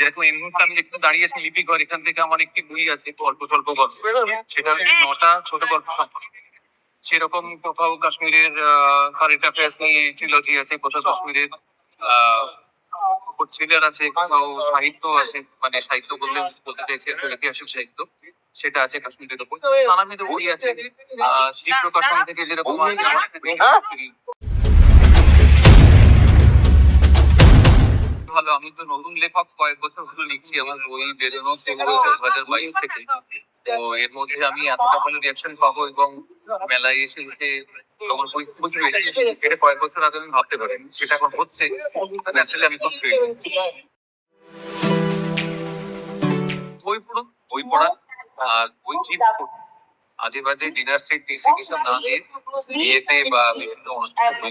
যেরকম এই মুহূর্তে আমি যেখানে দাঁড়িয়েছি লিপি ঘর এখান থেকে আমার একটি বই আছে অল্প স্বল্প গল্প। সেটা নটা ছোট গল্প সম্পর্কে। সেরকম কোথাও কাশ্মীরের কারেন্ট অ্যাফেয়ার্স নিয়ে ট্রিলজি আছে কোথাও কাশ্মীরের থ্রিলার আছে কোথাও সাহিত্য আছে মানে সাহিত্য বলতে বলতে চাইছি একটা ঐতিহাসিক সাহিত্য সেটা আছে কাশ্মীরের উপর। নানাবিধ বই আছে। শ্রী প্রকাশন থেকে যেরকম আমি তো নতুন লেখক কয়েক বছর হলো লিখছি, আমার বই বেরোনো দু হাজার বাইশ থেকে। তো এর মধ্যে আমি এতটা ভালো রিয়াকশন পাবো এবং মেলায় এসে বুঝবে এটা কয়েক বছর আগে আমি ভাবতে পারিনি, সেটা এখন হচ্ছে ন্যাচারালি আমি খুব বই পড়ো বই পড়া আর বই গিফট করো আজে বাজে ডিনার সেট ডিসে কিছু না দিয়ে বিয়েতে বা বিভিন্ন অনুষ্ঠানে।